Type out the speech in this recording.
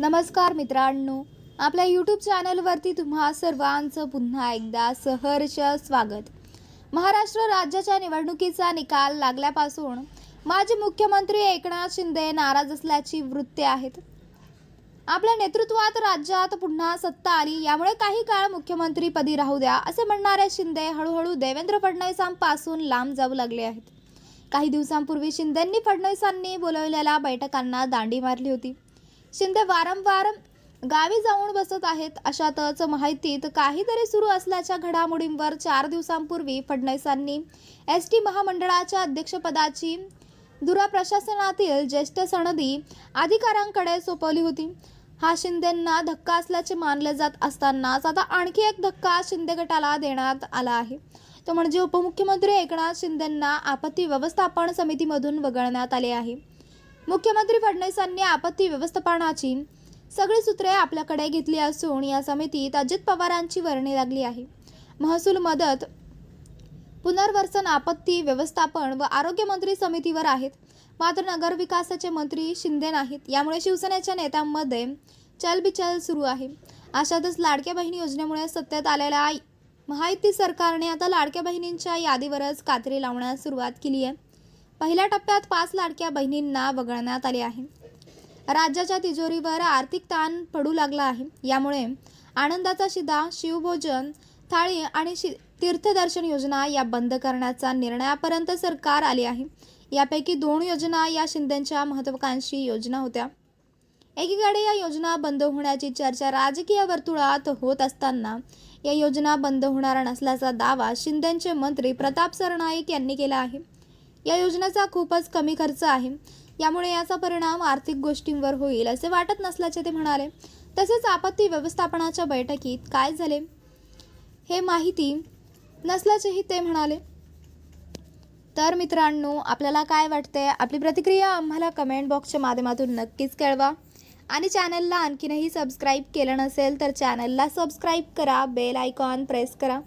नमस्कार मित्रांनो. आपल्या यूट्यूब चॅनलवरती तुम्हा सर्वांचं पुन्हा एकदा सहर्ष स्वागत. महाराष्ट्र राज्याच्या निवडणुकीचा निकाल लागल्यापासून माजी मुख्यमंत्री एकनाथ शिंदे नाराज असल्याची वृत्ते आहेत. आपल्या नेतृत्वात राज्यात पुन्हा सत्ता आली यामुळे काही काळ मुख्यमंत्रीपदी राहू द्या असे म्हणणारे शिंदे हळूहळू देवेंद्र फडणवीसांपासून लांब जाऊ लागले आहेत. काही दिवसांपूर्वी शिंदेंनी फडणवीसांनी बोलवलेल्या बैठकांना दांडी मारली होती. शिंदे वारंवार गावी जाऊन बसत आहेत. अशातच माहितीत काहीतरी सुरू असल्याच्या घडामोडींवर चार दिवसांपूर्वी फडणवीसांनी एस टी महामंडळाच्या अध्यक्षपदाची दुरा प्रशासनातील ज्येष्ठ सनदी अधिकाऱ्यांकडे सोपवली होती. हा शिंदेंना धक्का असल्याचे मानले जात असतानाच आता आणखी एक धक्का शिंदे गटाला देण्यात आला आहे. तो म्हणजे उपमुख्यमंत्री एकनाथ शिंदेंना आपत्ती व्यवस्थापन समितीमधून वगळण्यात आले आहे. मुख्यमंत्री फडणवीसांनी आपत्ती व्यवस्थापनाची सगळी सूत्रे आपल्याकडे घेतली असून या समितीत अजित पवारांची वर्णी लागली आहे. महसूल मदत पुनर्वसन आपत्ती व्यवस्थापन व आरोग्य मंत्री समितीवर आहेत. मात्र नगरविकासाचे मंत्री शिंदे नाहीत. यामुळे शिवसेनेच्या नेत्यांमध्ये चलबिचल सुरू आहे. अशातच लाडक्या बहिणी योजनेमुळे सत्तेत आलेल्या महायुती सरकारने आता लाडक्या बहिणींच्या यादीवरच कात्री लावण्यास सुरुवात केली आहे. पहिल्या टप्प्यात पाच लाडक्या बहिणींना वगळण्यात आले आहे. राज्याच्या तिजोरीवर आर्थिक ताण पडू लागला आहे. यामुळे आनंदाचा शिदा शिवभोजन थाळी आणि शि तीर्थदर्शन योजना या बंद करण्याचा निर्णयापर्यंत सरकार आले आहे. यापैकी दोन योजना या शिंदेच्या महत्त्वाकांक्षी योजना होत्या. एकीकडे या योजना बंद होण्याची चर्चा राजकीय वर्तुळात होत असताना या योजना बंद होणार नसल्याचा दावा शिंदेचे मंत्री प्रताप सरनाईक यांनी केला आहे. या योजनेचा खूपच कमी खर्च आहे. यामुळे याचा परिणाम आर्थिक गोष्टींवर होईल असे वाटत नसल्याचे ते म्हणाले. तसेच आपत्ती व्यवस्थापनाच्या बैठकीत काय झाले हे माहिती नसल्याचेही ते म्हणाले. तर मित्रांनो आपल्याला काय वाटते आपली प्रतिक्रिया आम्हाला कमेंट बॉक्सच्या माध्यमातून नक्कीच कळवा. आणि चॅनलला आणखीनही सबस्क्राईब केलं नसेल तर चॅनलला सबस्क्राईब करा बेल आयकॉन प्रेस करा.